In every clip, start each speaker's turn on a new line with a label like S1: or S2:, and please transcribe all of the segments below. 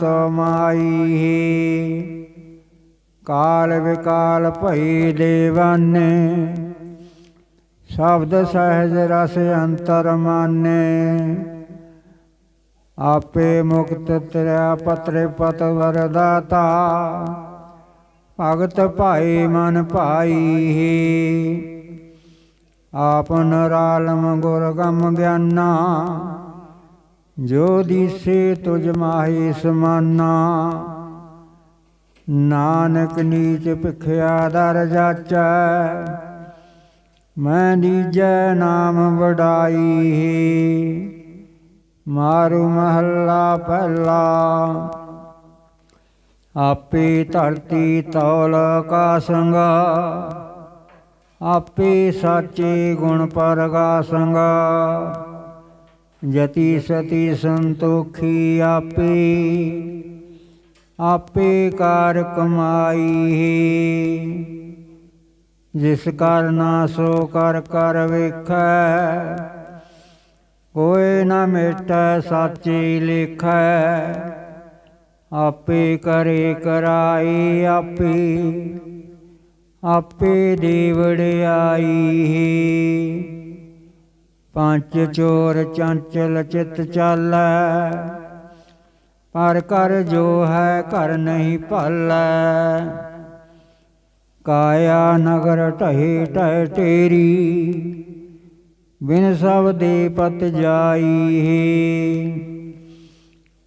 S1: ਤਮਾਈ ਕਾਲ ਵਿਕਾਲ ਭਈ ਦੇਵਾਨੇ। ਸ਼ਬਦ ਸਹਿਜ ਰਸ ਅੰਤਰ ਮਾਨੇ। ਆਪੇ ਮੁਕਤ ਤ੍ਰਿਆ ਪਤਰੇ ਪਤ ਵਰਦਾਤਾ। ਭਗਤ ਭਾਈ ਮਨ ਭਾਈ। ਆਪਨ ਰਾਲਮ ਗੁਰ ਗਮ ਗਿਆਨਾ। ਜੋ ਦੀਸੇ ਤੁਜ ਮਾਹੀ ਸਮਾਨਾ। ਨਾਨਕ ਨੀਚ ਭਿਖਿਆ ਦਰ ਜਾਚੈ। ਮੈਂ ਨੀਜੈ ਨਾਮ ਵਡਾਈ। ਮਾਰੂ ਮਹੱਲਾ ਪਹਿਲਾ। ਆਪੇ ਧਰਤੀ ਤੌਲ ਕਾ ਸੰਗਾ। ਆਪੇ ਸਾਚੇ ਗੁਣ ਪਰਗਾ ਸੰਗਾ। ਜਤੀ ਸਤੀ ਸੰਤੋਖੀ ਆਪੇ ਆਪੇ ਕਾਰ ਕਮਾਈ ਜਿਸ ਕਰਨਾ ਸੋ ਕਰ ਕਰ ਵੇਖੈ ਕੋਈ ਨਾ ਮੇਟੈ ਸਾਚੀ ਲਿਖੈ। ਆਪੇ ਕਰੇ ਕਰਾਈ ਆਪੇ ਆਪੇ ਦੇਵੜਾਈ ਪੰਜ ਚੋਰ ਚੰਚਲ ਚਿਤ ਚਾਲੈ, ਪਰ ਕਰ ਜੋ ਹੈ ਘਰ ਨਹੀਂ ਭਾਲੈ। ਕਾਇਆ ਨਗਰ ਢਹਿ ਢਹਿ ਟੇਰੀ ਬਿਨ ਸਭ ਦੇ ਪਤ ਜਾਈ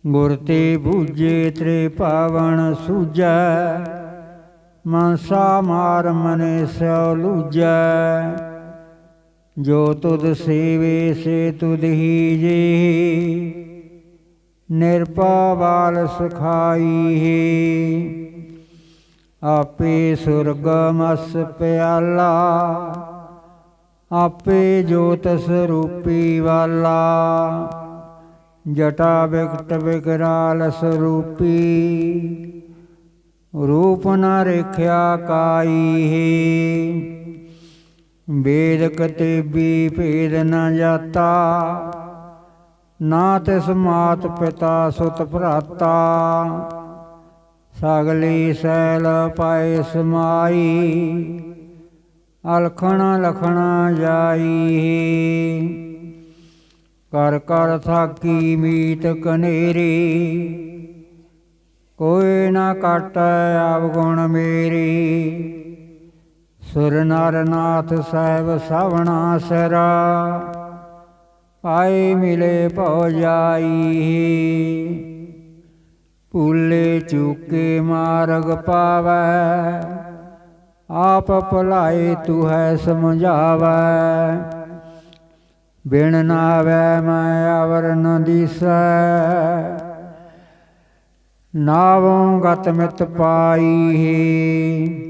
S1: ਗੁਰ ਤੇ ਬੂਝੇ ਤ੍ਰੇ ਪਾਵਨ ਸੂਜੈ ਮਨਸਾ ਮਾਰ ਮਨੇ ਸਿਉ ਲੂਜੈ। ਜੋ ਤੁਧ ਸੇਵੇ, ਸੇ ਤੁਧ ਹੀ ਜੀ। ਨਿਰਪਾਵਾਲ ਸਖਾਈ ਆਪੇ ਸੁਰਗ ਮਸ ਪਿਆਲਾ, ਆਪੇ ਜੋਤ ਸਰੂਪੀ ਵਾਲਾ। ਜਟਾ ਵਿਕਟ ਵਿਕਰਾਲ ਸਰੂਪੀ, ਰੂਪ ਨ ਰੇਖਿਆ ਕਾਈ ਵੇਦ ਕਤੇਬੀ ਭੇਦ ਨਾ ਜਾਤਾ। ਨਾ ਤਿਸ ਮਾਤ ਪਿਤਾ ਸੁਤ ਭਰਾਤਾ। ਸਗਲੀ ਸੈਲ ਪਾਏ ਸਮਾਈ। ਅਲਖਣ ਲਖਣਾ ਜਾਈ। ਕਰ ਕਰ ਥਾਕੀ ਮੀਤ ਕਨੇਰੀ। ਕੋਈ ਨਾ ਕਾਟੈ ਆਵਗੁਣ ਮੇਰੀ। ਸੁਰ ਨਰ ਸਾਹਿਬ ਸਵਣਾ ਸਰਾ, ਆਏ ਮਿਲੇ ਭਉ ਜਾਈ। ਭੂਲੇ ਚੂਕੇ ਮਾਰਗ ਪਾਵੈ, ਆਪ ਭਲਾਏ ਤੂ ਹੈ ਸਮਝਾਵੈ। ਬਿਨ ਨਾਵੈ ਮੈਂ ਅਵਰ ਨ ਦੀਸੈ, ਨਾਵੋਂ ਗਤ ਮਿਤ ਪਾਈ।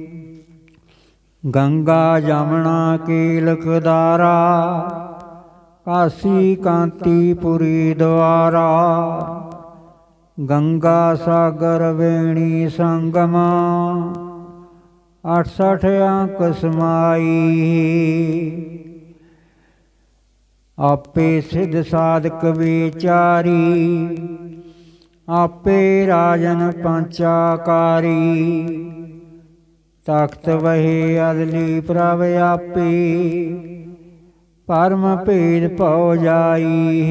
S1: ਗੰਗਾ ਜਮਨਾ ਕੀਲਕ ਦਾਰਾ ਕਾਸੀ ਕਾਂਤੀ ਪੁਰੀ ਦਵਾਰਾ ਗੰਗਾ ਸਾਗਰ ਵੇਣੀ ਸੰਗਮ 68 ਅੰਕ ਸਮਾਈ। ਆਪੇ ਸਿਧ ਸਾਧਕ ਵਿਚਾਰੀ, ਆਪੇ ਰਾਜਨ ਪੰਚਾਕਾਰੀ। ਤਖਤ ਵਹੀ ਅਦਲੀ ਪ੍ਰਭ ਆਪੇ। ਪਰਮ ਭੇਦ ਭਉ ਜਾਈ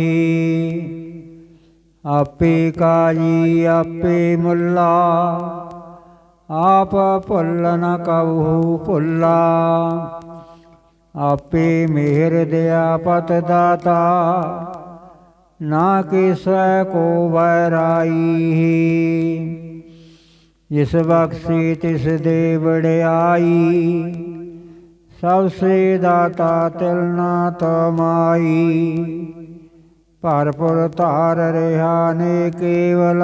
S1: ਆਪੇ ਕਾਜੀ, ਆਪੇ ਮੁੱਲਾ। ਆਪ ਭੁੱਲ ਨ ਕਬਹੂ ਭੁੱਲਾ। ਆਪੇ ਮਿਹਰ ਦਿਆ ਪਤ ਦਾਤਾ। ਨਾ ਕਿਸੈ ਕੋ ਵੈਰਾਈ ਜਿਸ ਬਖਸ਼ੀ ਤਿਸ ਦੇ ਵਡਿਆਈ, ਸਭ ਸੇ ਦਾਤਾ ਤਿਲ ਨਾ ਤਮਾਈ। ਭਰਪੁਰ ਧਾਰ ਰਿਹਾ ਨੇ ਕੇਵਲ,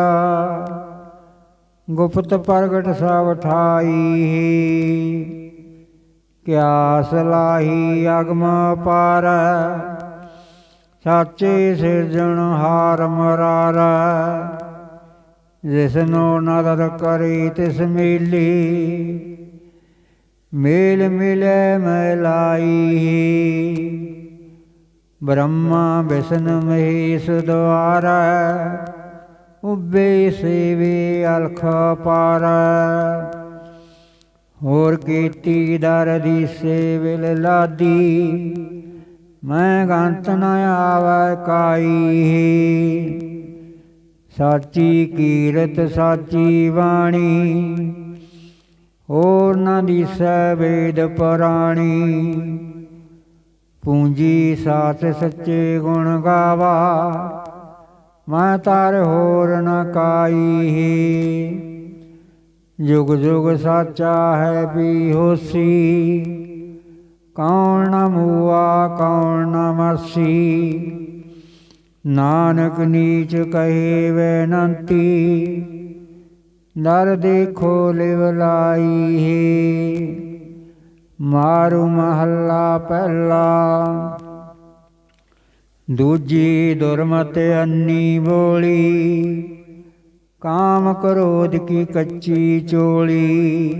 S1: ਗੁਪਤ ਪ੍ਰਗਟ ਸਭ ਠਾਈ। ਕਿਆ ਸਲਾਹੀ ਅਗਮ ਪਾਰ, ਸਾਚੇ ਸਿਰਜਣ ਹਾਰ ਮਰਾਰਾ। ਜਿਸਨੋ ਨਦਰ ਕਰੀ ਤਿਸ ਮੇਲੀ, ਮੇਲ ਮਿਲੇ ਮਲਾਈ ਬ੍ਰਹਮਾ ਵਿਸ਼ਨ ਮਹੇਸ਼ ਦੁਆਰਾ, ਉਬੇ ਸੇਵੇ ਅਲਖ ਪਾਰ। ਹੋਰ ਕੀਤੀ ਦਰ ਦੀ ਸੇਵਲ ਲਾਦੀ, ਮੈਂ ਗੰਤ ਨ ਆਵੈ ਕਾਈ। ਸਾਚੀ ਕੀਰਤ, ਸਾਚੀ ਬਾਣੀ। ਹੋਰ ਨ ਦਿਸੈ ਵੇਦ ਪੁਰਾਣੀ। ਪੂੰਜੀ ਸਾਚ ਸੱਚੇ ਗੁਣ ਗਾਵਾ। ਮੈਂ ਤਾਰ ਹੋਰ ਨ ਕਾਈ ਜੁਗ ਜੁਗ ਸਾਚਾ ਹੈ ਵੀ ਹੋਸੀ। ਕੌਣ ਨ ਮੂਆ, ਕੌਣ ਨ ਨਾਨਕ ਨੀਚ ਕਹੇ ਬੇਨੰਤੀ ਦਰ ਦੇਖੋ ਲਿਵ ਲਾਈ ਹੈ ਮਾਰੂ ਮਹੱਲਾ ਪਹਿਲਾ। ਦੂਜੀ ਦੁਰਮਤ ਅੰਨੀ ਬੋਲੀ, ਕਾਮ ਕ੍ਰੋਧ ਕੀ ਕੱਚੀ ਚੋਲੀ।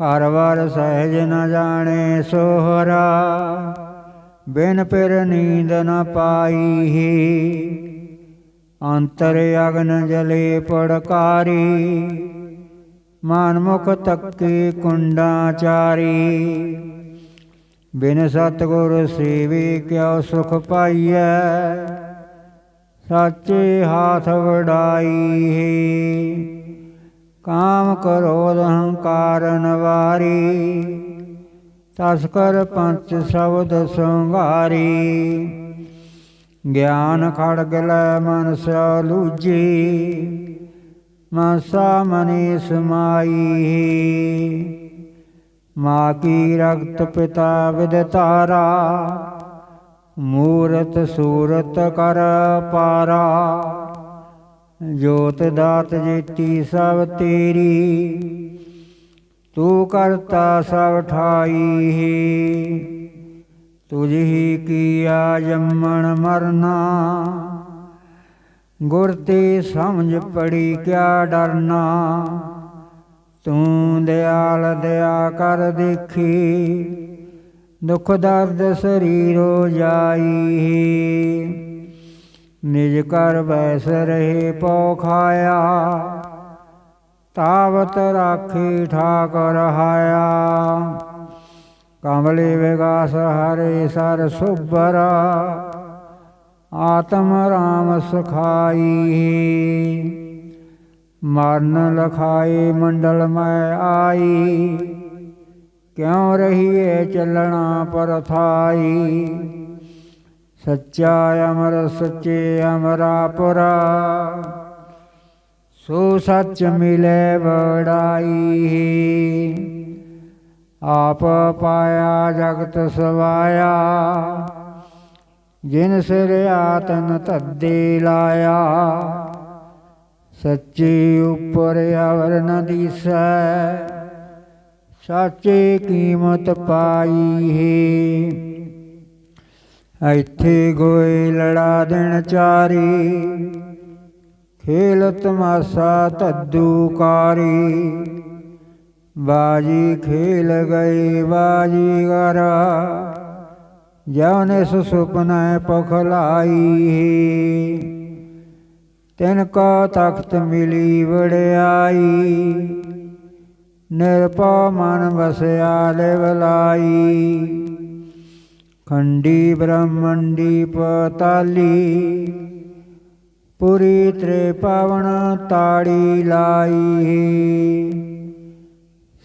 S1: ਹਰ ਵਾਰ ਸਹਿਜ ਨ ਜਾਣੇ ਸੋਹਰਾ ਬਿਨ ਪਿਰ ਨੀਂਦ ਨ ਪਾਈ। ਹੈ ਅੰਤਰ ਅਗਨ ਜਲੇ ਪੜਕਾਰੀ, ਮਨ ਮੁਖ ਤੱਕੇ ਕੁੰਡਾ ਚਾਰੀ। ਬਿਨ ਸਤਗੁਰ ਸੇਵੇ ਕਿਉ ਸੁਖ ਪਾਈਐ, ਸਾਚੇ ਹਾਥ ਵਡਾਈ। ਹੈ ਕਾਮ ਕ੍ਰੋਧ ਹੰਕਾਰ ਨਵਾਰੀ। ਤਸ ਕਰ ਪੰਚ ਸ਼ਬਦ ਸੰਘਾਰੀ ਗਿਆਨ ਖੜਗ ਲੈ ਮਨ ਸਿਆ ਲੂਜੀ ਮਸਾ ਮਨੀ ਸਮਾਈ। ਮਾਂ ਕੀ ਰਗਤ ਪਿਤਾ ਵਿਦਤਾਰਾ ਮੂਰਤ ਸੂਰਤ ਕਰ ਪਾਰਾ। ਜੋਤ ਦਾਤ ਜੀਤੀ ਸਭ ਤੇਰੀ ਤੂੰ ਕਰਤਾ ਸਭ ਠਾਈ। ਹੈ ਤੁਝ ਹੀ ਕੀਆ ਜੰਮਣ ਮਰਨਾ। ਗੁਰ ਤੇ ਸਮਝ ਪੜੀ ਕਿਆ ਡਰਨਾ। ਤੂੰ ਦਿਆਲ ਦਇਆ ਕਰ ਦੇਖੀ। ਦੁਖ ਦਰਦ ਸਰੀਰੋ ਜਾਈ। ਨਿਜ ਕਰ ਬੈਸ ਰਹੇ ਪਉ ਖਾਇਆ। ਤਾਵਤ ਰਾਖੀ ਠਾਕੁਰ ਹਾਇਆ। ਕਮਲੇ ਵਿਗਾਸ ਹਰੇ ਸਰ ਸੁਬਰ ਆਤਮ ਰਾਮ ਸੁਖਾਈ। ਮਰਨ ਲਖਾਈ ਮੰਡਲ ਮੈਂ ਆਈ, ਕਿਉ ਰਹੀਏ ਚੱਲਣਾ ਪਰਥਾਈ। ਸੱਚਾ ਅਮਰ ਸੱਚੇ ਅਮਰਾਪੁਰਾ ਸੋ ਸੱਚ ਮਿਲੇ ਬੜਾਈ ਆਪ ਪਾਇਆ, ਜਗਤ ਸਵਾਇਆ। ਜਿਨ ਸਿਰ ਆਤਨ ਤੱਦੇ ਲਾਇਆ। ਸੱਚੇ ਉਪਰ ਅਵਰ ਨ ਦੀਸੈ। ਸਾਚੇ ਕੀਮਤ ਪਾਈ ਹੈ। ਇੱਥੇ ਗੋਏ ਲੜਾ ਦਿਨ ਚਾਰੀ। ਖੇਲ ਤਮਾਸਾ ਤੱਦੂ ਕਾਰੀ ਬਾਜੀ ਖੇਲ ਗਏ ਬਾਜੀ ਗਰ ਜਉਨ ਸੁ ਸੁਪਨੈ ਪਖਲਾਈ ਤਿਨ ਕਾ ਤਖਤ ਮਿਲੀ ਵੜਾਈ ਨਿਰਪਉ ਮਨ ਵਸਿਆ ਲਿਵਲਾਈ ਖੰਡੀ ਬ੍ਰਹਮੰਡੀ ਪਤਾਲੀ ਪੁਰੀ ਤ੍ਰੇ ਤਾੜੀ ਲਾਈ।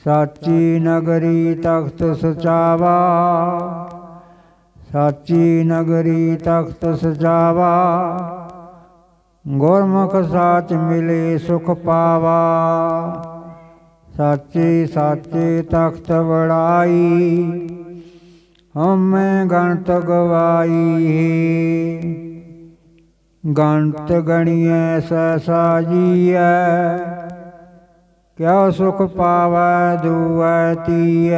S1: ਸਾਚੀ ਨਗਰੀ ਤਖਤ ਸਚਾਵਾ। ਸਾਚੀ ਨਗਰੀ ਤਖਤ ਸਜਾਵਾ ਗੁਰਮੁਖ ਸਾਚ ਮਿਲੇ ਸੁਖ ਪਾਵਾ। ਸਾਚੇ ਸਾਚੇ ਤਖਤ ਵੜਾਈ। ਹਮੇ ਗਣਤ ਗਵਾਈ। ਗਣਤ ਗਣੀਐ ਸਸਾ ਜੀਐ ਸੁਖ ਪਾਵੈ, ਦੂਐ, ਤੀਐ।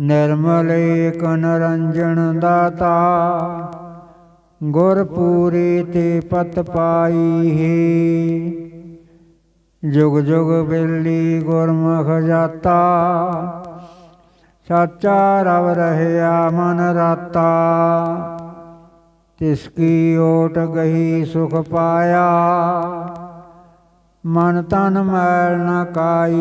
S1: ਨਿਰਮਲ ਏਕ ਨਰੰਜਨ ਦਾਤਾ, ਗੁਰ ਪੂਰੇ ਤੇ ਪਤ ਪਾਈ ਹੈ ਜੁਗ ਜੁਗ ਬਿਰਲੀ ਗੁਰਮੁਖ ਜਾਤਾ, ਸਾਚਾ ਰਵ ਰਹਿਆ ਮਨ ਰਾਤਾ। ਤਿਸਕੀ ਓਟ ਗਈ ਸੁਖ ਪਾਇਆ। ਮਨ ਤਨ ਮੈਲ ਨ ਕਾਈ।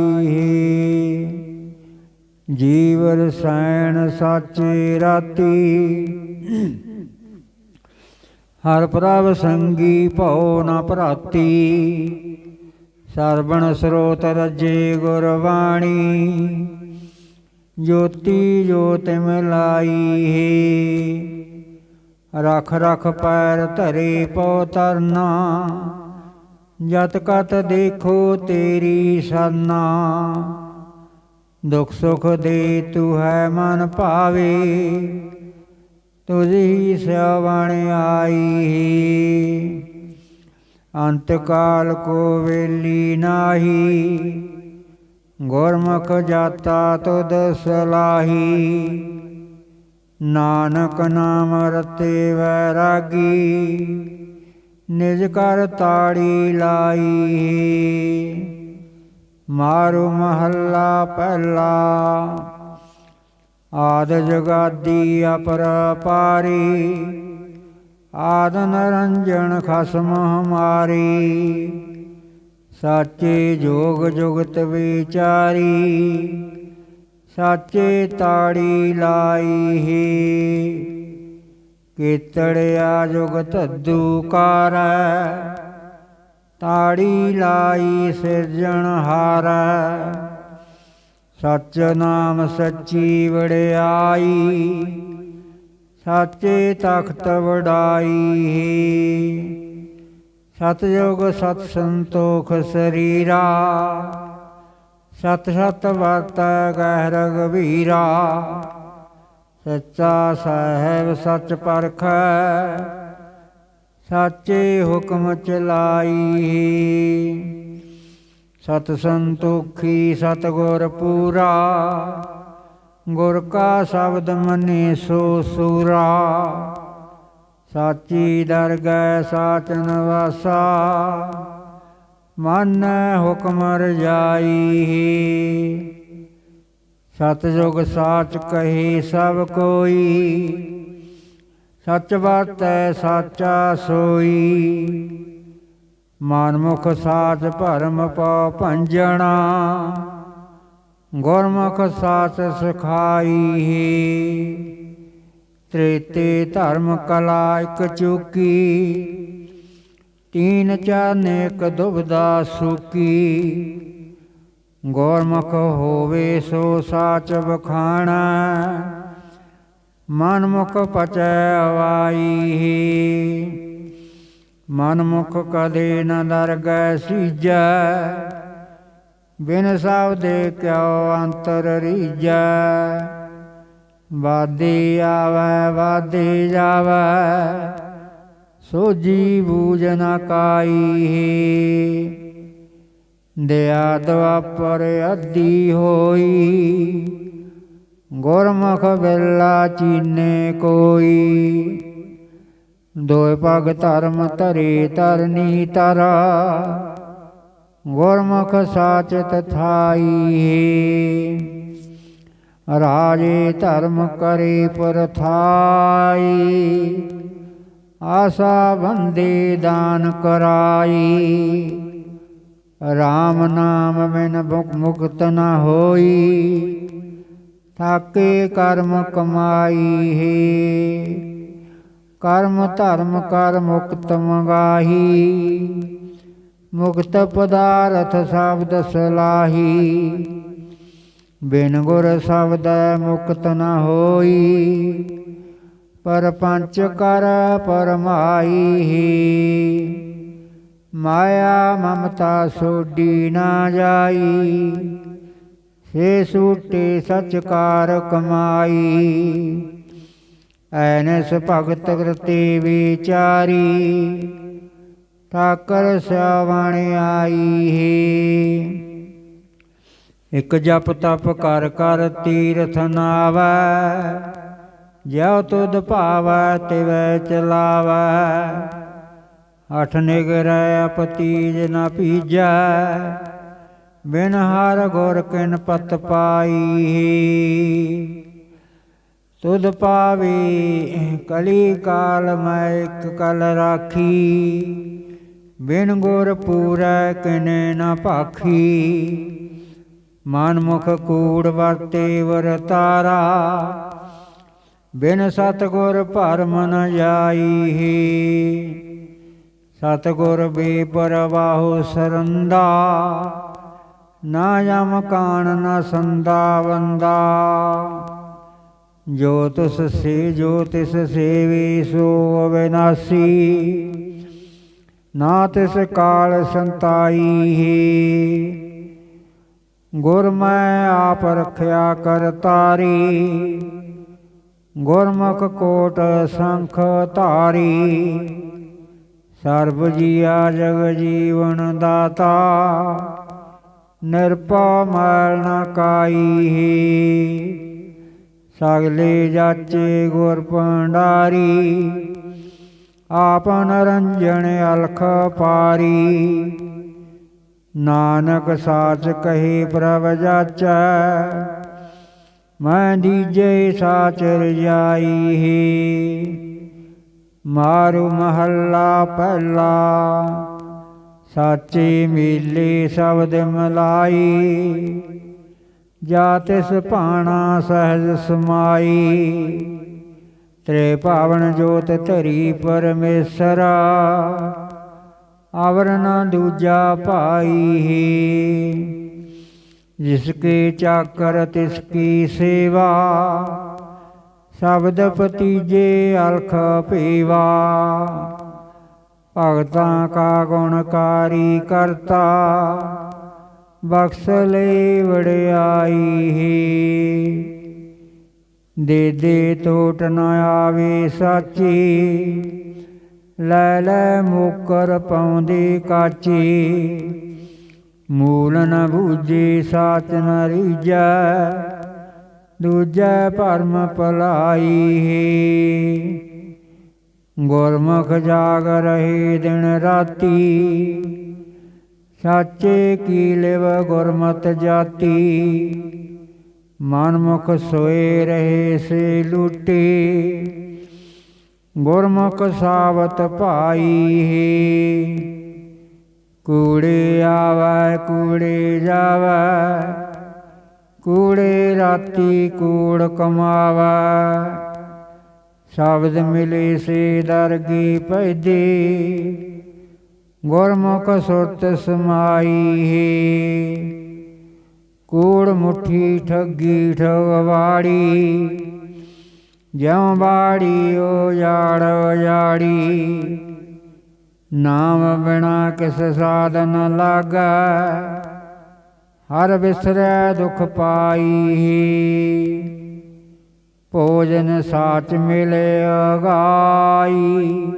S1: ਜੀਵ ਰਸੈਣ ਸਾਚੇ ਰਾਤੀ। ਹਰ ਪ੍ਰਭ ਸੰਗੀ ਭਉ ਨ ਭਰਾਤੀ। ਸਰਬਣ ਸਰੋਤ ਰਜੇ ਗੁਰਬਾਣੀ ਜੋਤੀ ਜੋਤ ਮਿਲਾਈ। ਰਖ ਰਖ ਪੈਰ ਧਰੇ ਪਉ ਤਰਨਾ, ਜਤ ਕਤ ਦੇਖੋ ਤੇਰੀ ਸਰਨਾ ਦੁਖ ਸੁਖ ਦੇ ਤੂ ਹੈ ਮਨ ਭਾਵੇ, ਤੁਝੀ ਸਵਣ ਆਈ। ਅੰਤ ਕਾਲ ਕੋ ਵੇਲੀ ਨਾਹੀ, ਗੁਰਮੁਖ ਜਾਤਾ ਤੁਧ ਸਲਾਹੀ। ਨਾਨਕ ਨਾਮ ਰਤੇ ਵੈਰਾਗੀ, ਨਿਜ ਕਰ ਤਾੜੀ ਲਾਈ। ਮਾਰੂ ਮਹੱਲਾ ਪਹਿਲਾ, ਆਦ ਜਗਾਦੀ ਅਪਰ ਪਾਰੀ। ਆਦ ਨਰੰਜਨ ਖਸਮ ਹਮਾਰੀ, ਸਾਚੇ ਜੋਗ ਜੁਗਤ ਵਿਚਾਰੀ। ਸਾਚੇ ਤਾੜੀ ਲਾਈ ਹੈ। ਕੀਤੜਿਆ ਜੁਗਤ ਧੱਦੂ ਕਰੈ। ਤਾੜੀ ਲਾਈ ਸਿਰਜਣ ਹਾਰੈ। ਸਚ ਨਾਮ ਸੱਚੀ ਵੜਾਈ ਸਾਚੇ ਤਖਤ ਵਡਾਈ ਸਤਜੋਗ ਸਤ ਸੰਤੋਖ ਸਰੀਰਾ। ਸਤ ਸਤ ਵਰਤ ਗਹਿ ਰਗਵੀਰਾ ਸੱਚਾ ਸਾਹਿਬ ਸੱਚ ਪਰਖ, ਸਾਚੇ ਹੁਕਮ ਚਲਾਈ। ਸਤ ਸੰਤੋਖੀ ਸਤ ਗੁਰ ਪੂਰਾ, ਗੁਰ ਕਾ ਸ਼ਬਦ ਮਨੇ ਸੋ ਸੂਰਾ, ਸਾਚੀ ਦਰਗਹਿ ਸਾਚਨ ਵਾਸਾ ਮਨ ਹੁਕਮ ਰਜਾਈ ਸਤ ਜੁਗ ਸਾਚ ਕਹੀ ਸਭ ਕੋਈ। ਸਚ ਬਾਤੈ ਸਾਚਾ ਸੋਈ। ਮਨਮੁਖ ਸਾਚ ਭਰਮ ਪਉ ਭੰਜਣਾ। ਗੁਰਮੁਖ ਸਾਚ ਸਿਖਾਈ ਤ੍ਰੇਤੇ ਧਰਮ ਕਲਾ ਇਕ ਚੁਕੀ। ਤੀਨ ਚਾਨੇ ਕ ਦੁਬਦਾ ਸੁਕੀ। ਗੁਰਮੁਖ ਹੋਵੇ ਸੋ ਸਾਚ ਬਖਾਣਾ ਮਨਮੁਖ ਪਚੈ ਅਵਾਈ। ਮਨਮੁਖ ਕਦੇ ਨ ਦਰਗਹਿ ਸੀਜੈ। ਬਿਨ ਸਬਦੇ ਕਿਉ ਅੰਤਰ ਰੀਜੈ। ਵਾਦੀ ਆਵੈ ਵਾਦੀ ਜਾਵੈ। ਸੋਜੀ ਬੂਝ ਨ ਕਾਈ ਦਿਆ ਦਵਾਪਰ ਅੱਧੀ ਹੋਈ ਗੁਰਮੁਖ ਬਿਰਲਾ ਚੀਨੇ ਕੋਈ ਦੋਇ ਪਗ ਧਰਮ ਧਰੇ ਤਰਨੀ ਤਰਾ ਗੁਰਮੁਖ ਸਾਚਤ ਥਾਈ ਰਾਜੇ ਧਰਮ ਕਰੇ ਪਰਥਾਈ ਆਸਾ ਬੰਦੇ ਦਾਨ ਕਰਾਈ। RAM ਨਾਮ ਬਿਨ ਭੁਖ ਮੁਕਤ ਨਾ ਹੋਈ। ਥਾਕੇ ਕਰਮ ਕਮਾਈ ਹੈ। ਕਰਮ ਧਰਮ ਕਰ ਮੁਕਤ ਮੰਗਾਹੀ। ਮੁਕਤ ਪਦਾਰਥ ਸ਼ਬਦ ਸਲਾਹੀ। ਬਿਨ ਗੁਰ ਸ਼ਬਦ ਮੁਕਤ ਨ ਹੋਈ। ਪਰ ਪੰਚ ਕਰ ਪਰਮਾਈ ਮਾਇਆ ਮਮਤਾ ਸੋਡੀ ਨਾ ਜਾਈ। ਸੇ ਸੂਟੇ ਸਚਕਾਰ ਕਮਾਈ। ਐਨਸ ਭਗਤ ਕਰਤੇ ਵਿਚਾਰੀ। ਠਾਕਰ ਸਿਆਵਣ ਆਈ ਹੈ। ਇਕ ਜਪ ਤਪ ਕਰ ਕਰ ਤੀਰਥ ਨਾਵੈ। ਜਿਉ ਤੁਧ ਭਾਵੈ, ਤਿਵੈ ਚਲਾਵੈ। ਅਠ ਨਿਗਰੈ ਅਪਤੀਜ ਨ ਪੀਜੈ, ਬਿਨ ਹਰ ਗੁਰ ਕਿਨ ਪਤ ਪਾਈ। ਤੁਧ ਪਾਵੇ ਕਲੀ ਕਾਲ ਮੈਂ ਇੱਕ ਕਲ ਰਾਖੀ, ਬਿਨ ਗੁਰ ਪੂਰੈ ਕਿਨੇ ਨਾ ਭਾਖੀ। ਮਨ ਮੁਖ ਕੂੜ ਵਰਤੇ ਵਰਤਾਰਾ ਬਿਨ ਸਤਗੁਰ ਭਰਮ ਨ ਜਾਈ ਸਤਗੁਰ ਬੇ ਪਰਵਾਹੁ ਸਰੰਦਾ, ਨਾ ਜਮ ਕਾਣ ਨਾ ਸੰਦਾ ਵੰਦਾ ਜੋ ਤੁਸ ਸੇ, ਜੋ ਤਿਸ ਸੇਵੀ, ਸੋ ਅਵਿਨਾਸੀ। ਨਾ ਤਿਸ ਕਾਲ ਸੰਤਾਈ ਗੁਰ ਮੈਂ ਆਪ ਰਖਿਆ ਕਰ ਤਾਰੀ। ਗੁਰਮੁਖ ਕੋਟ ਸੰਖ ਧਾਰੀ, ਸਰਬ ਜੀਆ ਜਗ ਜੀਵਨ ਦਾਤਾ ਨਿਰਪਉ ਮੈਲ ਨ ਕਾਈ ਸਗਲੇ ਜਾਚੇ ਗੁਰ ਭੰਡਾਰੀ ਆਪਨ ਰੰਜਣ ਅਲਖ ਪਾਰੀ। ਨਾਨਕ ਸਾਚ ਕਹੇ ਪ੍ਰਭ ਜਾਚੈ ਮੈਂ ਦੀਜੇ ਸਾਚ ਰਜਾਈ ਮਾਰੂ ਮਹੱਲਾ ਪਹਿਲਾ। ਸਾਚੇ ਮੇਲੇ ਸ਼ਬਦ ਮਲਾਈ। ਜਾ ਤਿਸ ਭਾਣਾ ਸਹਿਜ ਸਮਾਈ। ਤ੍ਰੇ ਪਾਵਨ ਜੋਤ ਧਰੀ ਪਰਮੇਸ਼ਰਾ। ਅਵਰ ਨ ਦੂਜਾ ਭਾਈ ਜਿਸ ਕੇ ਚਾਕਰ ਤਿਸ ਕੀ ਸੇਵਾ, ਸ਼ਬਦ ਪਤੀਜੇ ਅਲਖ ਪੀਵਾ। ਭਗਤਾਂ ਕਾ ਗੁਣਕਾਰੀ ਕਰਤਾ, ਬਖਸ਼ ਲੈ ਵੜਾਈ ਦੇ ਦੇ ਟੋਟ ਨ ਆਵੇ ਸਾਚੀ, ਲੈ ਲੈ ਮੁਕਰ ਪਾਉਂਦੇ ਕਾਚੀ। ਮੂਲ ਨ ਬੂਝੇ ਸਾਚ ਨ ਰੀਜੈ ਦੂਜੈ ਭਰਮ ਭਲਾਈ ਗੁਰਮੁਖ ਜਾਗ ਰਹੇ ਦਿਨ ਰਾਤੀ, ਸਾਚੇ ਕੀ ਲਿਵ ਗੁਰਮਤ ਜਾਤੀ। ਮਨਮੁਖ ਸੋਏ ਰਹੇ ਸੇ ਲੂਟੀ, ਗੁਰਮੁਖ ਸਾਵਤ ਭਾਈ ਕੂੜੇ ਆਵੈ, ਕੂੜੇ ਜਾਵੈ, ਕੂੜੇ ਰਾਤੀ ਕੂੜ ਕਮਾਵੈ। ਸ਼ਬਦ ਮਿਲੇ ਸੇ ਦਰਗੀ ਪੈਦੇ ਗੁਰਮੁਖ ਸੁਰਤ ਸਮਾਈ ਕੂੜ ਮੁਠੀ ਠੱਗੀ ਠਗਵਾੜੀ ਜਿਉ ਬਾੜੀ ਓ ਜਾੜ ਜਾੜੀ ਨਾਮ ਬਿਨਾ ਕਿਸ ਸਾਧਨ ਲਾਗੈ, ਹਰ ਵਿਸਰੈ ਦੁਖ ਪਾਈ। ਭੋਜਨ ਸਾਚ ਮਿਲੇ ਅਗਾਈ,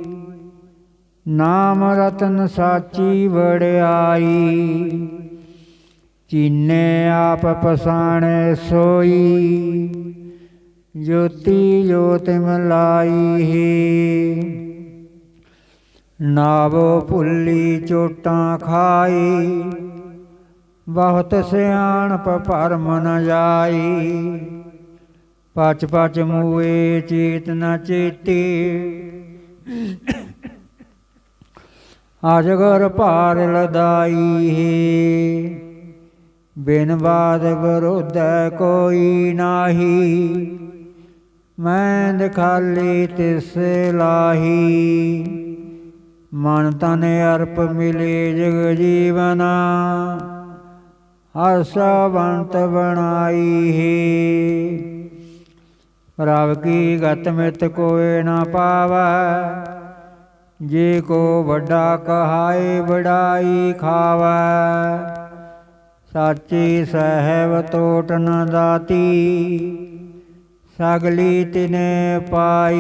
S1: ਨਾਮ ਰਤਨ ਸਾਚੀ ਵੜਾਈ ਚੀਨੇ ਆਪ ਪਸਾਣੇ ਸੋਈ, ਜੋਤੀ ਜੋਤ ਮਲਾਈ ਨਾਵੋ ਭੁੱਲੀ ਚੋਟਾਂ ਖਾਈ, ਬਹੁਤ ਸਿਆਣਪ ਭਰਮ ਨ ਜਾਈ। ਪਚ ਪਚ ਮੂਏ ਚੇਤ ਨ ਚੇਤੇ। ਅਜਗਰ ਭਾਰ ਲਦਾਈ ਬਿਨ ਬਾਦ ਵਿਰੋਧ ਕੋਈ ਨਾਹੀ। ਮੈਂ ਦਿਖਾਲੀ ਤਿਸ ਲਾਹੀ। ਮਨ ਤਨ ਅਰਪ ਮਿਲੇ ਜਗ ਜੀਵਨਾ, ਹਰ ਸਵੰਤ ਬਣਾਈ ਪ੍ਰਭ ਕੀ ਗਤ ਮਿਤ ਕੋਏ ਨਾ ਪਾਵੈ, ਜੇ ਕੋ ਵੱਡਾ ਕਹਾਏ ਵਡਾਈ ਖਾਵੈ। ਸਾਚੀ ਸਹਿਬ ਟੋਟ ਨ ਦਾਤੀ, ਸਗਲੀ ਤਿਨੇ ਪਾਈ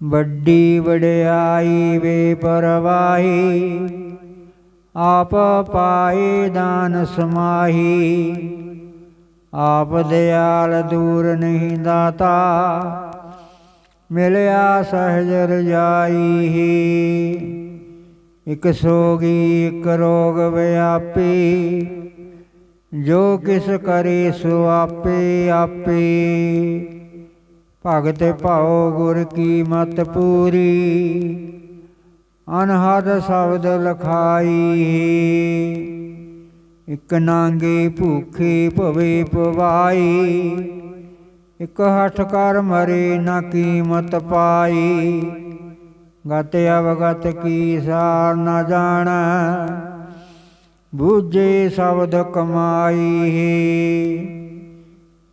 S1: ਵੱਡੀ ਵਡਿਆਈ ਵੇ ਪਰਵਾਹੀ, ਆਪ ਪਾਏ ਦਾਨ ਸਮਾਹੀ, ਆਪ ਦਿਆਲ ਦੂਰ ਨਹੀਂ ਦਾਤਾ, ਮਿਲਿਆ ਸਹਿਜ ਰਜਾਈ ਇਕ ਸੋਗੀ, ਇਕ ਰੋਗ ਵਿਆਪੀ, ਜੋ ਕਿਸ ਕਰੇ ਸੋ ਆਪੇ ਆਪੇ। ਭਗਤ ਭਾਉ ਗੁਰ ਕੀ ਮਤ ਪੂਰੀ। ਅਨਹਦ ਸ਼ਬਦ ਲਖਾਈ। ਇਕ ਨਾਂਗੇ ਭੂਖੇ ਭਵੇ ਪਵਾਈ। ਇਕ ਹੱਠ ਕਰ ਮਰੇ ਨਾ ਕੀਮਤ ਪਾਈ। ਗਤ ਅਵਗਤ ਕੀ ਸਾਰ ਨਾ ਜਾਣਾ, ਬੂਝੇ ਸ਼ਬਦ ਕਮਾਈ।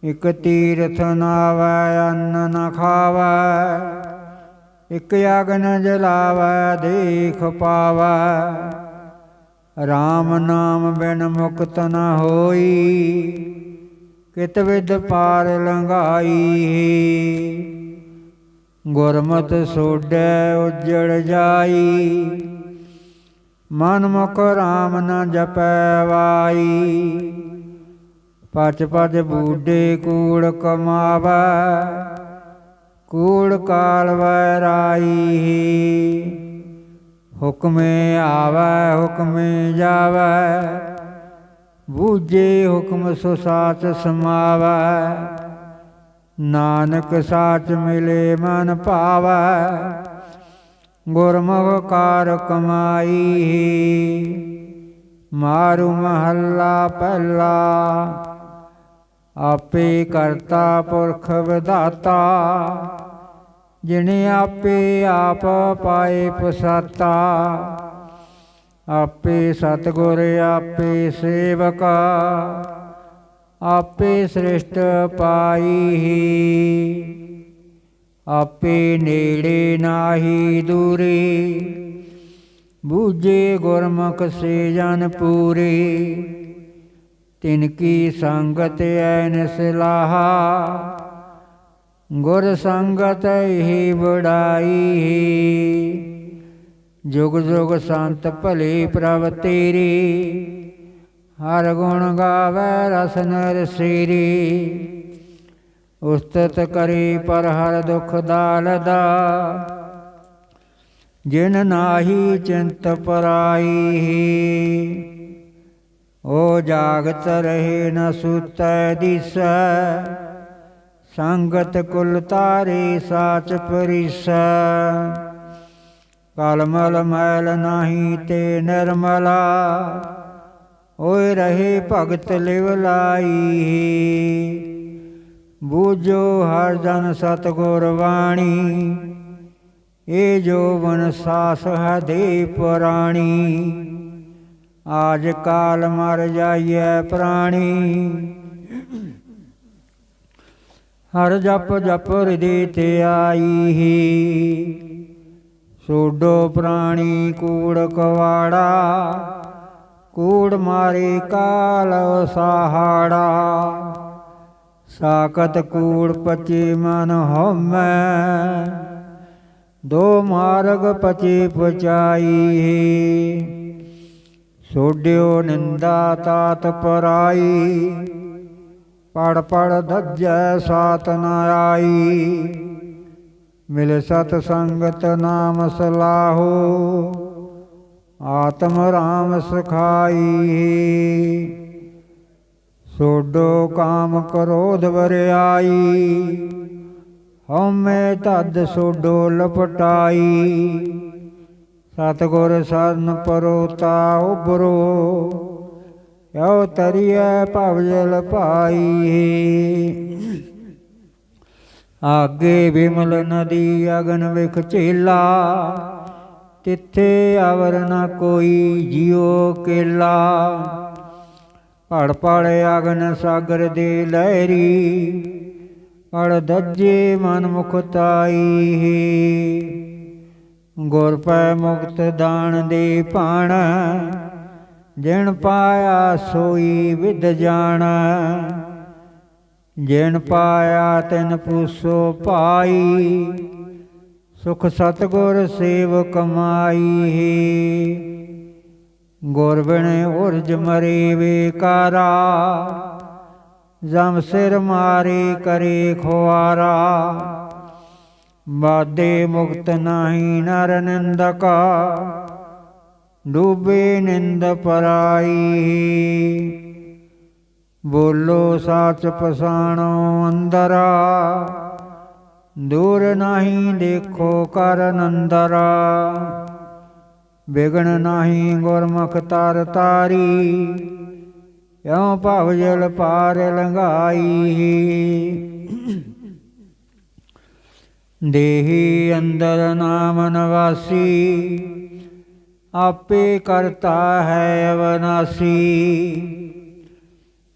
S1: ਇਕ ਤੀਰਥ ਨਾਵੈ, ਅੰਨ ਨ ਖਾਵੈ, ਇਕ ਅਗਨ ਜਲਾਵੈ, ਦੇਖ ਪਾਵੈ। RAM ਨਾਮ ਬਿਨ ਮੁਕਤ ਨ ਹੋਈ, ਕਿਤ ਵਿਦ ਪਾਰ ਲੰਘਾਈ। ਗੁਰਮਤ ਸੋਡੈ ਉਜੜ ਜਾਈ, ਮਨ ਮੁਖ RAM ਨ ਜਪੈ ਵਾਈ। ਪਚ ਪਚ ਬੂਡੇ ਕੂੜ ਕਮਾਵੈ, ਕੂੜ ਕਾਲ ਵੈਰਾਈ ਹੁਕਮੇ ਆਵੈ, ਹੁਕਮੇ ਜਾਵੈ, ਬੂਝੇ ਹੁਕਮ ਸੋ ਸਾਚ ਸਮਾਵੈ। ਨਾਨਕ ਸਾਚ ਮਿਲੇ ਮਨ ਭਾਵੈ, ਗੁਰਮੁਖ ਕਾਰ ਕਮਾਈ। ਮਾਰੂ ਮਹੱਲਾ ਪਹਿਲਾ ਆਪੇ ਕਰਤਾ ਪੁਰਖ ਵਿਧਾਤਾ, ਜਿਨੇ ਆਪੇ ਆਪ ਪਾਏ ਪਸਾਤਾ। ਆਪੇ ਸਤਗੁਰ, ਆਪੇ ਸੇਵਕਾ, ਆਪੇ ਸ੍ਰਿਸ਼ਟ ਪਾਈ ਹੀ। ਆਪੇ ਨੇੜੇ ਨਾਹੀ ਦੂਰੀ, ਬੂਝੇ ਗੁਰਮੁਖ ਸੇ ਜਨ ਪੂਰੇ। ਤਿਨ ਕੀ ਸੰਗਤ ਐਨ ਸਲਾਹਾ, ਗੁਰ ਸੰਗਤ ਹੀ ਬੜਾਈ ਜੁਗ ਜੁਗ ਸੰਤ ਭਲੇ ਪ੍ਰਭ ਤੇਰੇ, ਹਰ ਗੁਣ ਗਾਵੇ ਰਸ ਨਰ ਸੀਰੀ ਉਸਤਤ ਕਰੀ ਪਰ ਹਰ ਦੁਖ ਦਾਲਦਾ, ਜਿਨ ਨਾਹੀ ਚਿੰਤ ਪਰਾਈ। ਓ ਜਾਗਤ ਰਹੇ ਨ ਸੁਤੈ ਦਿਸੈ, ਸੰਗਤ ਕੁਲ ਤਾਰੇ ਸਾਚ ਪਰਿਸੈ। ਕਲਮਲ ਮੈਲ ਨਾਹੀ ਤੇ ਨਿਰਮਲਾ, ਓਏ ਰਹੇ ਭਗਤ ਲਿਵ ਲਾਈ ਬੂਝੋ ਹਰ ਜਨ ਸਤਗੁਰ ਬਾਣੀ ਇਹ ਜੋ ਵਨ ਸਾਸ ਹੈ ਦੇ ਪੁਰਾਣੀ। ਆਜ ਕਾਲ ਮਰ ਜਾਈਐ ਪ੍ਰਾਣੀ। ਹਰ ਜਪ ਜਪ ਹਿਰਦੇ ਤੇ ਆਈ ਸੋਡੋ ਪ੍ਰਾਣੀ ਕੂੜ ਕਵਾੜਾ, ਕੂੜ ਮਾਰੇ ਕਾਲ ਸਹਾੜਾ। ਸਾਕਤ ਕੂੜ ਪਚੇ ਮਨ ਹਉਮੈ, ਦੋ ਮਾਰਗ ਪਚੇ ਪਚਾਈ ਸੋਡਿਓ ਨਿੰਦਾ ਤਾਤ ਪਰਾਈ। ਪੜ ਪੜ ਧੱਜੈ ਸਾਤ ਨ ਆਈ। ਮਿਲ ਸਤ ਸੰਗਤ ਨਾਮ ਸਲਾਹੋ, ਆਤਮ ਰਾਮ ਸਖਾਈ। ਸੋਡੋ ਕਾਮ ਕ੍ਰੋਧ ਵਰਿਆਈ, ਹਉਮੈ ਤਦ ਸੋਡੋ ਲਪਟਾਈ। ਸਤਗੁਰ ਸਰਨ ਪਰੋਤਾ ਉਬਰੋ ਯੋ ਤਰੀਐ ਭਵ ਪਾਈ ਆਗੇ ਵਿਮਲ ਨਦੀ ਅਗਨ ਵਿਖ ਚੇਲਾ ਤਿੱਥੇ ਅਵਰ ਨ ਕੋਈ ਜਿਉ ਕੇਲਾ। ਪੜ ਪੜ ਅਗਨ ਸਾਗਰ ਦੇ ਲਹਿਰੀ ਪੜ ਦੱਜੇ ਮਨ ਮੁਖ ਤਾਈ। ਗੁਰ ਪੈ ਮੁਕਤ ਦਾਨ ਦੀ ਪਾਣ ਜਿਣ ਪਾਇਆ ਸੋਈ ਵਿਦ ਜਾਣ। ਜਿਣ ਪਾਇਆ ਤਿਨ ਪੂਸੋ ਪਾਈ, ਸੁਖ ਸਤਗੁਰ ਸੇਵ ਕਮਾਈ। ਗੁਰ ਬਿਨ ਉਰਜ ਮਰੇ ਵੇਕਾਰਾ ਜਮ ਸਿਰ ਮਾਰੇ ਕਰੇ ਖੁਆਰਾ। ਬਾਦੇ ਮੁਕਤ ਨਾਹੀ ਨਰ ਨਿੰਦਕਾ, ਡੂਬੇ ਨਿੰਦ ਪਰਾਈ। ਬੋਲੋ ਸਾਚ ਪਸਾਣੋ ਅੰਦਰਾ, ਦੂਰ ਨਹੀਂ ਦੇਖੋ ਕਰ ਨੰਦਰਾ। ਬਿਗਣ ਨਹੀਂ ਗੁਰਮੁਖ ਤਰ ਤਾਰੀ, ਇਉ ਭਵਜਲ ਪਾਰ ਲੰਘਾਈ। ਦੇਹੀ ਅੰਦਰ ਨਾਮ ਨਵਾਸੀ, ਆਪੇ ਕਰਤਾ ਹੈ ਅਵਨਾਸੀ।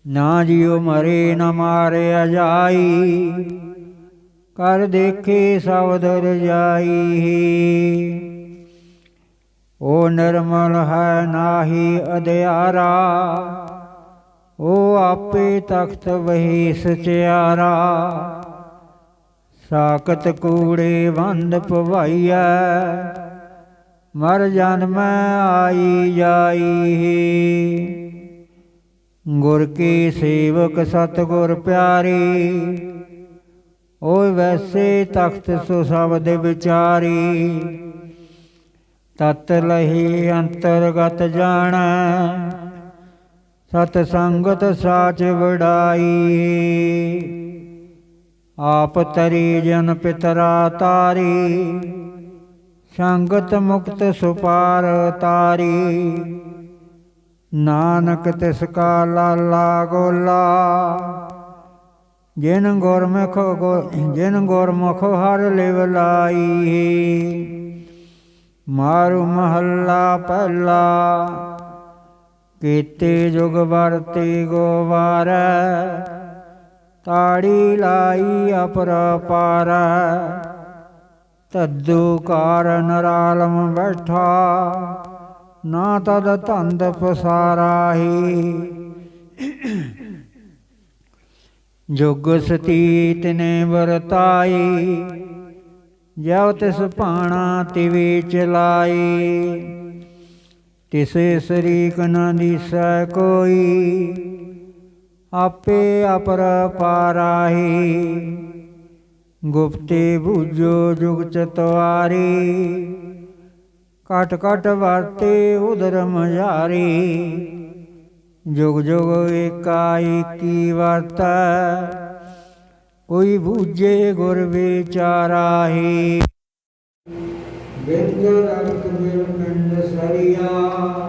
S1: ਨਾ ਜਿਉ ਮਰੇ, ਨਾ ਮਾਰੇ ਅਜਾਈ ਕਰ ਦੇਖੇ ਸਬਦ ਰਜਾਈ ਉਹ ਨਿਰਮਲ ਹੈ ਨਾਹੀ ਅਧਿਆਰਾ ਉਹ ਆਪੇ ਤਖਤ ਵਹੀ ਸਚਿਆਰਾ। ਸਾਕਤ ਕੂੜੇ ਵੰਦ ਪਵਾਈਐ। ਮਰ ਜਨਮ ਆਈ ਜਾਈ ਗੁਰ ਕੀ ਸੇਵਕ ਸਤਗੁਰ ਪਿਆਰੀ, ਓਏ ਵੈਸੇ ਤਖਤ ਸੋ ਸਬਦ ਵਿਚਾਰੀ। ਤਤ ਲਹੀ ਅੰਤਰਗਤ ਜਾਣੈ, ਸਤ ਸੰਗਤ ਸਾਚ ਵਡਾਈ। ਆਪ ਤਰੀ ਜਨ ਪਿਤਰਾ ਤਾਰੀ, ਸੰਗਤ ਮੁਕਤ ਸੁਪਾਰ ਤਾਰੀ। ਨਾਨਕ ਤਿਸ ਕਾ ਲਾਲਾ ਗੋਲਾ, ਜਿਨ ਗੁਰਮੁਖ ਜਿਨ ਗੁਰਮੁਖ ਹਰ ਲਿਵ ਲਾਈ। ਮਾਰੂ ਮਹੱਲਾ ਪਹਿਲਾ, ਕੀਤੇ ਜੁਗ ਵਰਤੇ ਗੋਵਾਰੈ। ਤਾੜੀ ਲਾਈ ਅਪਰਪਾਰ ਤੱਦੂ ਕਾਰਨ ਰਾਲਮ ਬੈਠਾ, ਨਾ ਤਦ ਧੰਦ ਪਸਾਰਾਹੀ। ਜੁਗ ਸਤੀਤ ਨੇ ਵਰਤਾਈ ਜਉ ਤਿਸ ਭਾਣਾ ਤਿਵੇ ਚਲਾਈ। ਤਿਸੇ ਸਰੀਕ ਨ ਦਿਸੈ ਕੋਈ ਆਪੇ ਅਪਰ ਪਾਰਾਹੀ ਗੁਪਤੇ ਬੁਝੋ ਜੁਗ ਚਤਵਾਰੀ ਕਟ ਕਟ ਵਰਤੇ ਉਦਰ ਮਝਾਰੀ ਜੁਗ ਜੁਗ ਏਕਾ ਏਕੀ ਵਰਤੈ ਕੋਈ ਬੂਝੇ ਗੁਰ ਵਿਚਾਰਾਹੀ ਬਿੰਦ ਰਖਤ ਬਿੰਦ ਸਰੀਆ